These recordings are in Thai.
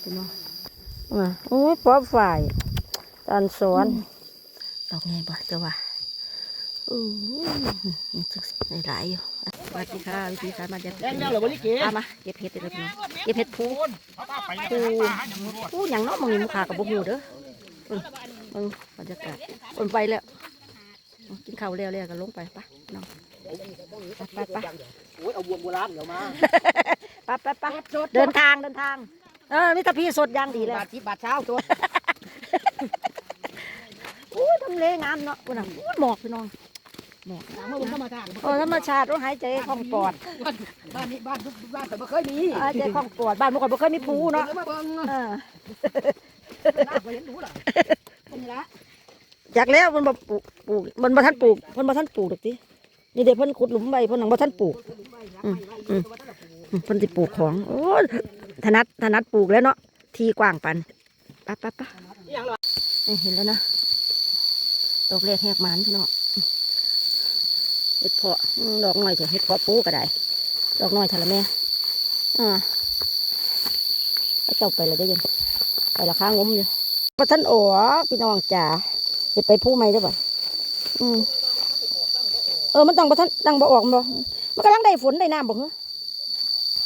เป็นว่ามาโอ้ยป๊อปฝ่ายตอนสอนดอกไงบ่เจ้าว่าอู้มันจะในหลายอยู่สวัสดีค่ะวิธีการมาจากแดงยังเหรอบริเกตเอามาเก็บเห็ดเดี๋ยวเราเก็บเห็ดพูปูพูอย่างเน้องมึงนี่มึงขากับบุกอยู่เด้อเบิ่งมึงบรรยากาศคนไปแล้วกินข้าวแล้วแล้วก็ลงไปปะน้องไปไปไปโอ้ยเอาบวงโบราณเดี๋ยวมาไปไปไปเดินทางเดินทาง เออมิตรพี่สดอย่างดีเลยบาทที่บาทเช้าตัวอู้ทำเลงามเนาะอู้น่ะอู้หมอกพี่น้องหมอกถามว่าบนธรรมชาติโอ้ธรรมชาติต้องหายใจคล่องปลอดบ้านนี้บ้านทุกบ้านแต่ไม่เคยมีหายใจคล่องปลอดบ้านเมื่อก่อนบ่เคยมีภูเนาะมาเบิ่งเออน้าไปเห็นดูล่ะคนนี้ละจากแล้วมันบ่ปลูกปลูกมันบ่ทันปลูกมันบ่ทันปลูกดอกตินี่เด็กเพิ่นขุดหลุมไว้เพิ่นนังบ่ทันปลูกอืมอืมอืมเพิ่นสิปลูกของโอ้ย ถนัดถนัดปลูกแล้วเนาะทีกว้างปันปะปะปะอย่างละนี่เห็นแล้วนะดอกแรกแหกหมันพี่น้องเห็ดเพาะดอกน้อยเถอะเห็ดเพาะปูก็ได้ดอกน้อยทะละแม่อ่าเอาเจ้าไปเลยได้ยังไปละค้างงมอยู่พระท่านโอ๋พี่น้องจ๋าเห็ดไปผู้ไหมได้ป่ะอืมเออมันต้องพระท่านดังบ่ออกบ่มันกำลังได้ฝนได้น้ำบ่เหรอ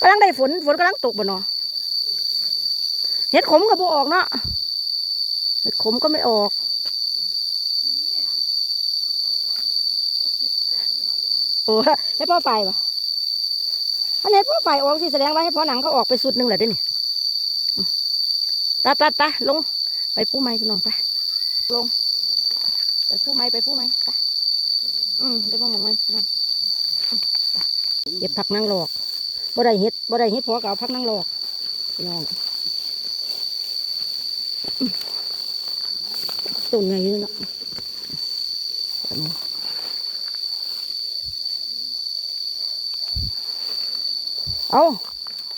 กำลังได้ฝนฝนกำลังตกบ่เนาะ เห็ดขมก็บ่ออกเนาะเห็ดขมก็ไม่ออก โอ้ให้พ่อไฟปะอันนี้พ่อไฟออกสิแสดงว่าให้พ่อหนังเขาออกไปสุดหนึ่งเหรอเด้นี่อืมไปไปไปลง ไปผู้ไม้พี่น้องไปลง ไปผู้ไม้ไปผู้ไม้ไปอืมไปมองมองไม้พี่น้องไปเก็บผักนางหลอกบ่ได้เฮ็ดบ่ได้เฮ็ดพอกับเอาผักนางหลอกพี่น้อง ต้นไงอยู่เนาะเอา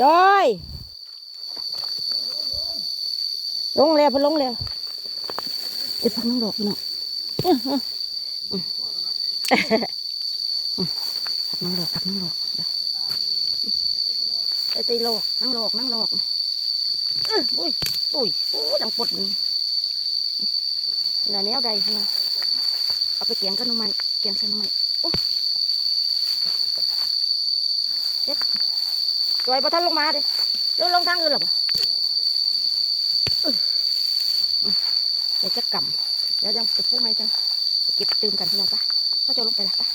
จอยลงแล้วพอลงแล้วเดี๋ยวพักน้องดอกพี่น้องอื้ออื้ออืออื้อพักน้องดอกพักน้องดอกเดี๋ยวไอ้ตีโลอกนั่งหลอกนั่งหลอก อุ้ยอุ้ยโอ้ยดังปดนี่แล้วแนวใดน้องเอาไปเกียงกันหน่อไม้เกียงใส่หน่อไม้โอ้เจ็บจอยพอท่านลงมาดิลงลงทางอื่นหรอปะเดี๋ยวจะกำเดี๋ยวยังจะพูดไหมจังเก็บตื่มกันพี่น้องปะก็จะลงไปละปะ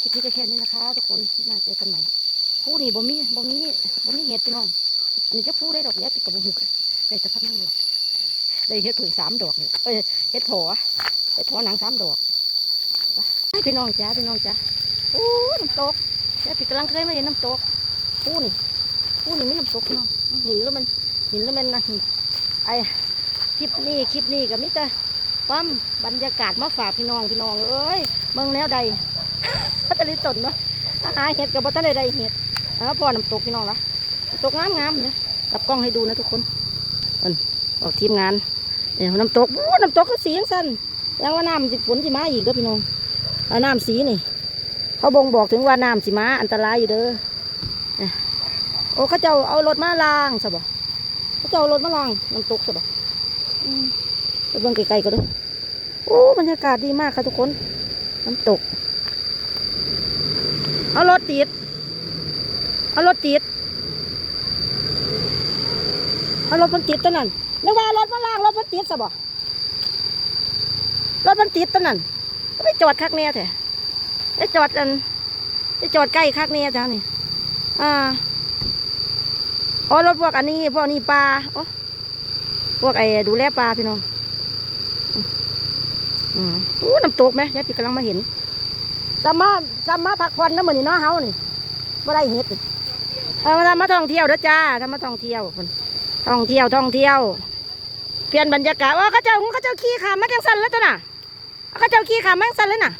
คลิปนี้ก็แค่นี้นะคะ ทุกคนน่าเจอกันใหม่ ผู้นี่บ่มีบ่มีบ่มีเห็ดพี่น้องอันนี้จะพูดได้ดอกเนี้ยติดกับบุกได้จะพักนั่งดอกได้เห็ดถึงสามดอกเลยเอ้ยเห็ดผอเห็ดผอหนังสามดอกไปพี่น้องจ้าพี่น้องจ้าโอ้น้ำตกแล้วพี่กำลังเคยมาเห็นน้ำตกผู้นี่ผู้นี่ไม่น้ำตกนาะเห็นแล้วมันเห็นแล้วมันนะไอคลิปนี้คลิปนี้กับมิตรปั๊มบรรยากาศมาฝากพี่น้องพี่น้องเอ้ยเมืองแนวใดพัตลิตนเนาะหาเห็ดกับบัตรใดเห็ด อ่าพอน้ำตกพี่น้องละน้ำตกงามงามๆเนี่ยกลับกล้องให้ดูนะทุกคนอันออกทีมงานเนี่ยน้ำตกโอ้น้ำตกก็สียังสั้นยังว่าน้ำสิฝนสิมาอีกเด้อพี่น้องอ่าน้ำสีนี่ เขาบ่งบอกถึงว่าน้ำสิมาอันตรายอยู่เด้อเนี่ยโอ้เขาเจ้าเอารถมาล้างซะบ่เขาเจ้าเอารถมาล้างน้ำตกซะบ่อืมไปเบิ่งไกลๆก็เด้อโอ้บรรยากาศดีมากค่ะทุกคน น้ำตก เอารถติด เอารถติดเอารถมันติดตัวนั้นนึกว่ารถมาล้างรถมันติดซะบ่รถมันติดตัวนั้นก็ไปจอดคักแน่แท้ไปจอดอันไปจอดใกล้คักเนี่ยจ้านี่อ่าอ๋อรถพวกอันนี้พวกนี้ปลาโอ้พวกไอ้ดูแลปลาพี่น้องอืมอู้น้ำตกไหมยายพี่กำลังมาเห็นสามารถสามารถพักผ่อนน้ำมันนี่เนาเฮานี่บ่ได้เห็ด เอามาทำมาท่องเที่ยวเด้อจ้าทำมาท่องเที่ยวคนท่องเที่ยวท่องเที่ยว เปลี่ยนบรรยากาศว่าเขาเจ้าเขาเจ้าขี่ขามมาจังสันแล้วตัวน่ะเขาเจ้าขี่ขามมาจังสันเลยน่ะ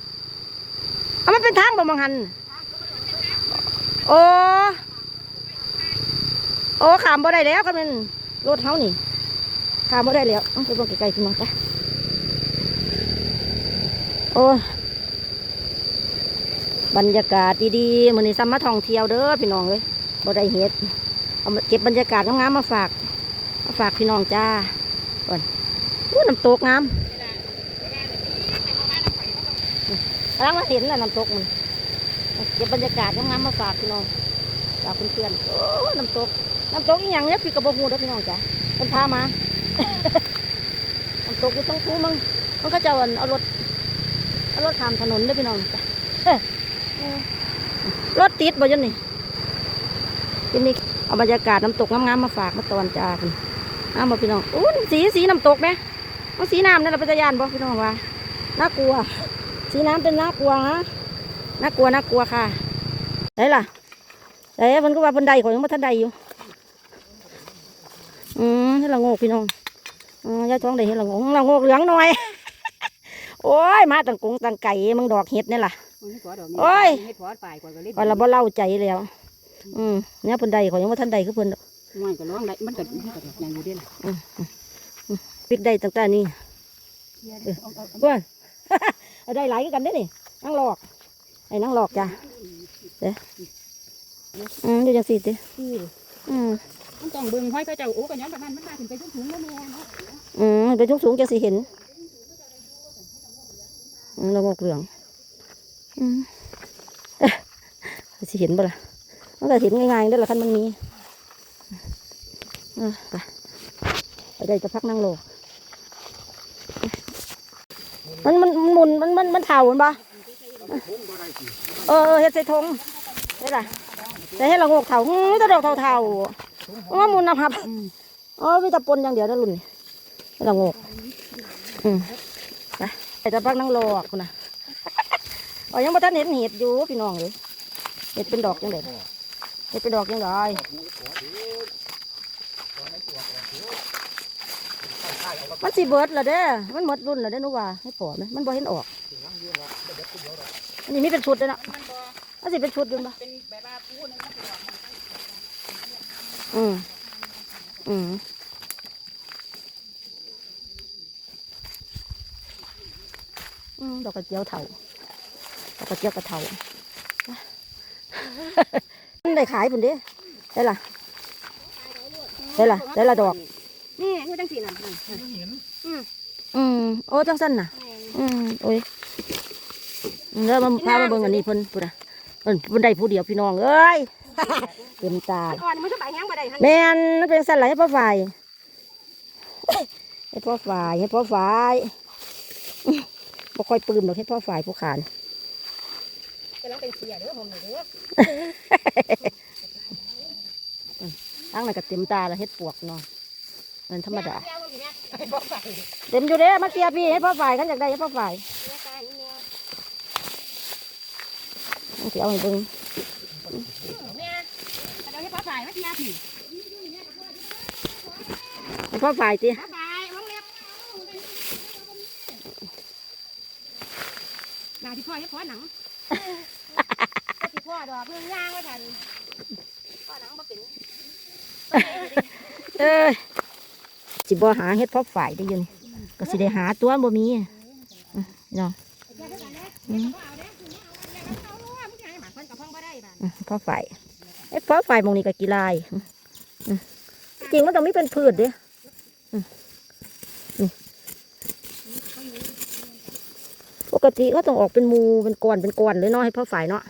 เอามันเป็นทางบ่มังหันโอ้โอ้ขามบ่ได้แล้วก็เป็นรถเฮานี่ขามบ่ได้แล้วเอาไปบิ่งไกลๆพี่น้องจ้ะโอ้บรรยากาศดีๆมือนี้ซ้ำมาท่องเที่ยวเด้อพี่น้องเอ้ย บ่ได้เฮ็ดเอามาเก็บบรรยากาศงามๆมาฝาก มาฝากพี่น้องจ้าก่อนอู้น้ำตกงามกำลังมาเห็นแล้วน้ำตกมันเก็บบรรยากาศงามๆมาฝากพี่น้องฝากเพื่อนๆโอ้น้ำตกน้ำตกอีหยังเนี่ยพี่กระบอกงูเด้อพี่น้องจ้ะเป็นพามาน้ำตกอยู่ตรงคูมึงมันก็จะเอาเอารถเอารถข้ามถนนเด้อพี่น้องจ้ะเออรถติดบ่ยันนี่ ทีนี้เอาบรรยากาศน้ำตกงามๆมาฝากมาตอนจ้าคุณน้ำบ่พี่น้องอู้สีสีน้ำตกไหมมันสีน้ำนั่นแหละเป็นตะยานบ่พี่น้องว่าน่ากลัว สีน้ำเป็นน่ากลัวฮะน่ากลัวน่ากลัวค่ะไหนล่ะไหนมันก็ว่าบันไดข่อยยังไม่ทันไดอยู่อืมให้ละโงกพี่น้องอืมยายท้องได้เห็นละโงกละโงกเหลืองหน่อยโอ้ยมาตั้งกงตั้งไก่มึงดอกเห็ดนี่ล่ะโอ้ยเฮ็ดพอดปลายกว่าก็เลยว่าเราบ่เล่าใจแล้ว อืมเนี่ยเพิ่นใดข่อยยังว่าท่านใดคือเพิ่นดอกง่ายก็ร้องได้มันก็มันก็ยังอยู่เด้ล่ะปิดได้ตั้งแต่นี้เออเอาเอาเอาเพื่อนเอาได้หลายคือกันเด้อนี่นั่งหลอกไอ้นั่งหลอกจ้ะเด้ออืมเดี๋ยวจังสิเด้อคืออืมมันต้องเบิ่งห้อยเขาเจ้าโอ้ก็ย้อนประมาณมันมาถึงไปสูงๆแล้วแม่เนาะอืมไปสูงๆจังสิเห็นอืมละโงกเหลืองอืมเอ๊ะสิเห็นบ่ล่ะ มันก็เห็นง่ายๆได้อละคันมันมีอไปไปได้จะพักนั่งโลมันมันหมุนมันมันมันเท่ามันปะเออเฮ็ดใส่ทงเฮ็ดล่ะแต่ให้ละโงกเท่าอื้อแตะดอกเท่าๆว่ามุนนะครับอ๋อมีแตะปนอย่างเดียวนะรุ่นละโงกอืมไปไปจะพักนั่งโลอะคุณน่ะอ๋อยังบ่ทันเห็นเห็ดอยู่พี่น้องเลยเห็ดเป็นดอกยังไง เห็ดเป็นดอกยังไงมันสิเบิดละเด้ มันหมดรุ่นละเด้นูว่าให้ปอไหมมันบ่เห็นออกอันนี้มีเป็นชุดเลยนะมันสิเป็นชุดอยู่ปะเปล่าปูนึงมันเป็นดอกมันอืมอืมอืมดอกกระเจียวเถาดอกกระเจียวกระเถา ได้ขายปุ่นเด้ได้ล่ะได้ล่ะได้ละดอก นี่อยู่จังซี่น่ะนั่นอืมโอ้จังสั้นน่ะ อืมโอ้ยแล้วมาพามาเบิ่งอันนี้เพิ่นพุ่นน่ะเพิ่นเพิ่นได้ผู้เดียวพี่น้องเอ้ยเต็มตาอ่อนมันจะไปยังบ่ได้หั่นแม่นมันเป็นสันไหลให้พ่อฝ่ายให้พ่อฝ่ายให้พ่อฝ่ายบ่ค่อยปลื้มดอกให้พ่อฝ่ายผู้ขาน จะลองเป็นเสียเด้อผมเด้อตั้งไหนก็เต็มตาแล้วเฮ็ดปวกเนาะมันธรรมดาแม่บ่สิแม่บ่ไปแม่เต็มอยู่เด้มาเสียพี่ให้พ่อฝ่ายกันอยากได้ให้พ่อฝ่ายตายนี่แม่ต้องสิเอาให้เบิ่งแม่เดี๋ยวให้ป้าฝ่ายมาเทียพี่ให้พ่อฝ่ายติป้าฝ่ายวงเล็บนาที่พ่อให้พ่อหนัง พ่อดอกเพิ่งย่างไว้ทันพ่อหนังบ่เป็นเอ้ยสิบ่หาเฮ็ดพ่อฝ่ายได้ยินก็สิได้หาตัวบ่มีเนาะอืมอืมพ่อฝ่ายไอ้พ่อฝ่ายมองนี้ก็กีฬาจริงมันต้องมีเป็นพืชเด้อืมนี่ป กติก็ต้องออกเป็นหมูเป็นก้อนเป็นก้อนเลยเนาะให้พ่อฝ่ายเนาะ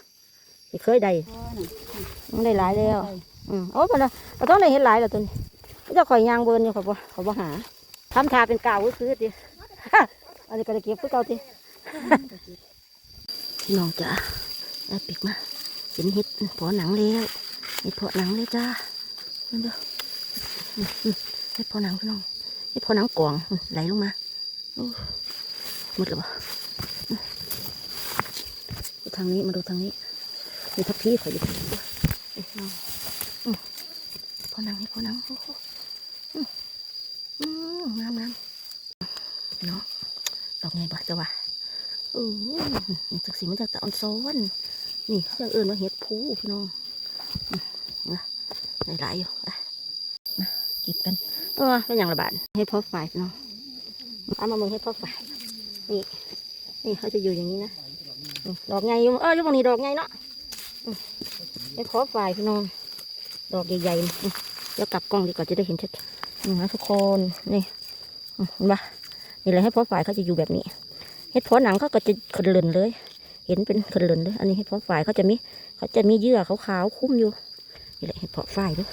สิเคยได้มันได้หลายแล้วอืมโอ้พอแล้วเราต้องได้เห็นหลายแล้วตัวนี้เจ้าข่อยยางเบิร์นอยู่ขอยบ่ขอยบ่หาทำทาเป็นกาวก็คือติอันนี้ก็ได้เก็บคือเก่าติพี่น้องจ้าได้ปิกมาเห็นเห็ดเพอหนังแล้วเห็ดเพอหนังเลยจ้านั่นเด้ออืมอืมเห็ดเพอหนังพี่น้องเห็ดเพอหนังกวางอืมไหลลงมาโอ้หมดแล้วบ่อืมดู ทางนี้ มาดูทางนี้มีทับพี่ขออยู่ทางนี้ด้วยเอ้ยน้องอืมเพอนังเห็ดเพอนังโอ้โหอืมอืมงามงามเนาะดอกไงบ่จะว่าโอ้จากสีมันจากตะออนโซนนี่เขาจะเอื่นว่าเห็ดผูพี่น้องนะไหลายอยู่อะมาเก็บกันเออเป็นอย่างระบาดเห็ดเพอฝ่ายพี่น้องเอามาเมืองเห็ดเพอฝ่ายนี่นี่เขาจะอยู่อย่างนี้นะ ดอกไงอยู่เอออยู่ตรงนี้ดอกไงเนาะอืมเห็ดเพอฝ่ายพี่น้อง ดอกใหญ่ๆเดี๋ยวกลับกล้องดีกว่าจะได้เห็นชัดนะทุกคนนี่มเห็นปะนี่แหละให้เพาะฝ่ายเขาจะอยู่แบบนี้เห็ดเพาะหนังเขาก็จะขดเลินเลย เห็นเป็นขดเลินเลย อันนี้เห็ดเพาะฝ่ายเขาจะมีเขาจะมีเยื่อขาวๆคุ้มอยู่นี่แหละเห็ดเพาะฝ่ายด้วย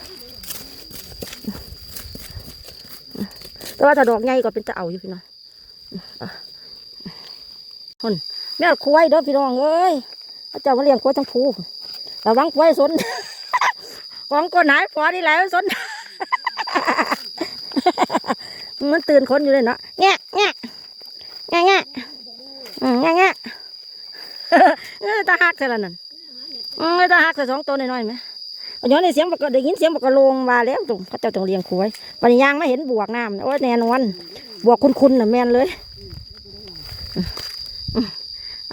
แต่ว่าถ้าดอกใหญ่ก็เป็นจะเอาอยู่พี่น้องอะคน แม่ควายเด้อพี่น้องเอ้ยเขาเจ้ามาเลี้ยงควายทั้งภูระวังควายสนของคนหายพอนี่แหละสนมันตื่นคนอยู่เลยเนาะแงะแงะแงะแงะอืมแงะแงะเออตาหักใช่ละนั่นอืมตาหักใส่สองตัวน้อยๆไหมก็ย้อนในเสียงบอกได้ยินเสียงบอกกระโลงมาแล้วตุ่มเขาเจ้าต้องเลี้ยงควายวันนี้ยางไม่เห็นบวกน้ำโอ้ยแน่นอนบวกคุณๆน่ะแม่นเลยเ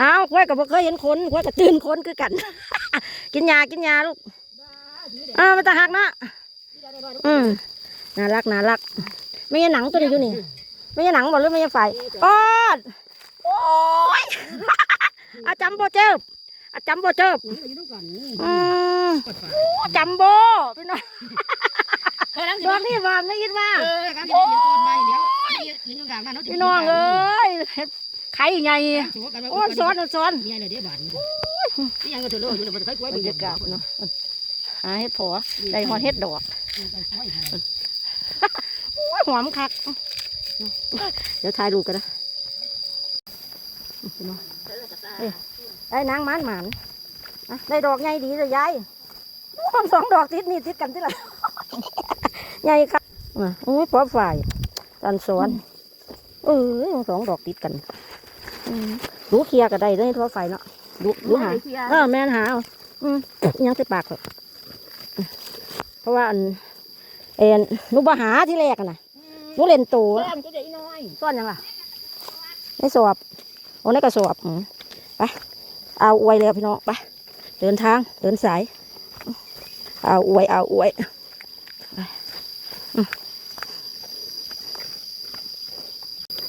อาควายก็บ่เคยเห็นคนควายก็ตื่นคนคือกัน กินยากินยาลูกเออมันตาหักเนาะอืมน่ารักน่ารักไม่ใช่หนังตัวนี้อยู่นี่ไม่ใช่หนังบอกหรือไม่ใช่ไฟปอดโอ้ยอาจำโบเจ็บอาจำโบเจ็บอืมโอ้จำโบพี่น้องดอกนี่ว่าไม่ยินว่าเออครับพี่เดี๋ยวก่อนไปเดี๋ยวยืนอยู่กลางบ้านเนาะพี่น้องเอ้ยเฮ็ด ไข่ใหญ่โอ้ยซ้อนซ้อนเนี่ยเลยเดี๋ยวบาดนี่ยังก็ถือโลอยู่เลยบ่เคยกล้วยบรรยากาศเนาะหาเฮ็ดพอได้ฮอดเฮ็ดดอกโอ้ยหอมคัก เดี๋ยวถ่ายรูปกันนะพี่น้องได้นางมันหมันอะได้ดอกใหญ่ดีเลยยายโอ้ยสองดอกติดนี่ติดกันที่ละใหญ่ครับอะโอ้ยพอฝ่ายตันสวนเออสองดอกติดกัน อืมดูเคลียร์ก็ได้เลยพอฝ่ายเนาะดูดูหาเออแม่นหาเอาอืมยังใส่ปากเลยเพราะว่าอันเอ็นหนูบหาที่แรกอะนะหนูเล่นตัวแก้มตัวใหญ่น้อยซ่อนยังล่ะในสอบโอ้ในกระสอบอืมไปเอาอวยแล้วพี่น้องไปเดินทางเดินสาย เอาอวยเอาอวยไปอืม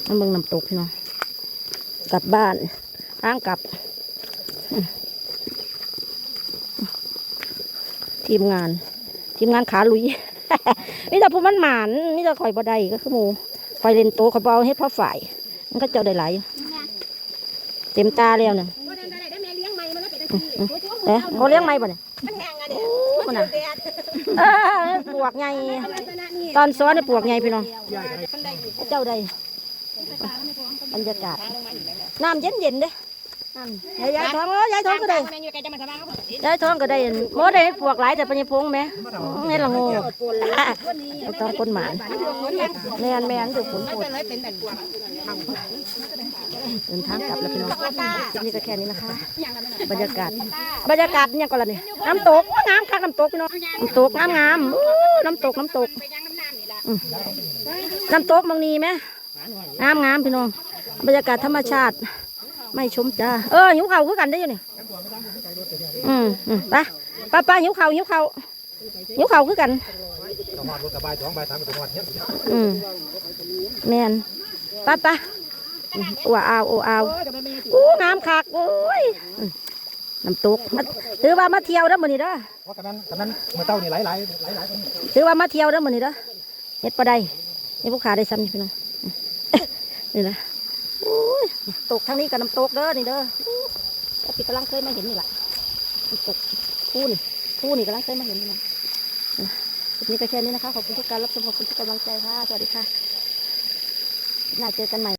มาเบิ่งน้ำตกพี่น้อง กลับบ้านอ้างกลับอืมทีมงาน ทีมงานขาลุย นี่แต่ผู้มันหมานนี่แต่ข่อยบ่ได้ก็คือหมูไฟเลนโตเขาเอาเฮ็ดผ้าฝ่าย มันก็เจ้าได้หลายอยู่เต็มตาแล้วเนี่ยบ่ได้ได้แม่เลี้ยงใหม่มันแล้วเป็นตะกี้เอ๊ะเขาเลี้ยงไหมบ่เนี่ยมันแห้งอะเด้คนน่ะเออปลวกใหญ่ตอนซ้อนในปลวกใหญ่พี่น้องเจ้าใด บรรยากาศ น้ำเย็นเย็นๆเด้น้ำยายยายท้องเอ้ยยายท้องก็ได้แม่อยู่ไกลจะมาสบายยายท้องก็ได้โมได้ปลวกหลายแต่ปัญญพงแม่เฮ็ดละโง่ต้องคนหมานแม่นแม่นอยู่ฝนฝนเป็นเลยเป็นแบบเดินทางกลับแล้วพี่น้องคลิปนี้ก็แค่นี้นะคะ บรรยากาศ บรรยากาศเนี่ยก่อนละนี่น้ำตกงามคักน้ำตกพี่น้องน้ำตกงามงามๆอู้น้ำตกน้ำตกไปยังน้ำน้ำนี่ละน้ำตกบางนีไหม งามงามพี่น้อง บรรยากาศธรรมชาติ ไม่ชมจ้า เออหิวเข่าคือกันได้อยู่นี่อืมอืมไปไปไปหิวเข่าหิวเข่าหิวเข่าคือกันอืมแมนไปไปอืมอ้วอาวโอ้อ้าวอู้งามคักโอ้ยน้ำตกมาถือว่ามาเที่ยวเด้อมื้อนี้เด้อเพราะตอนนั้นตอนนั้นเมื่อเต้านี่หลายหลายหลายหลายถือว่ามาเที่ยวเด้อมื้อนี้เด้อเฮ็ดปลาได้นี่ผู้ขาได้ซ้ำนี่พี่น้อง นี่นะตกทางนี้กับน้ำตกเด้อนี่เด้ออู้พี่กำลังเคยมาเห็นนี่แหละตกคู่นี่คู่นี่กำลังเคยมาเห็นนี่นะนะคลิปนี้ก็แค่นี้นะคะ ขอบคุณทุกการรับชมขอบคุณทุกกำลังใจค่ะ สวัสดีค่ะน่าเจอกันใหม่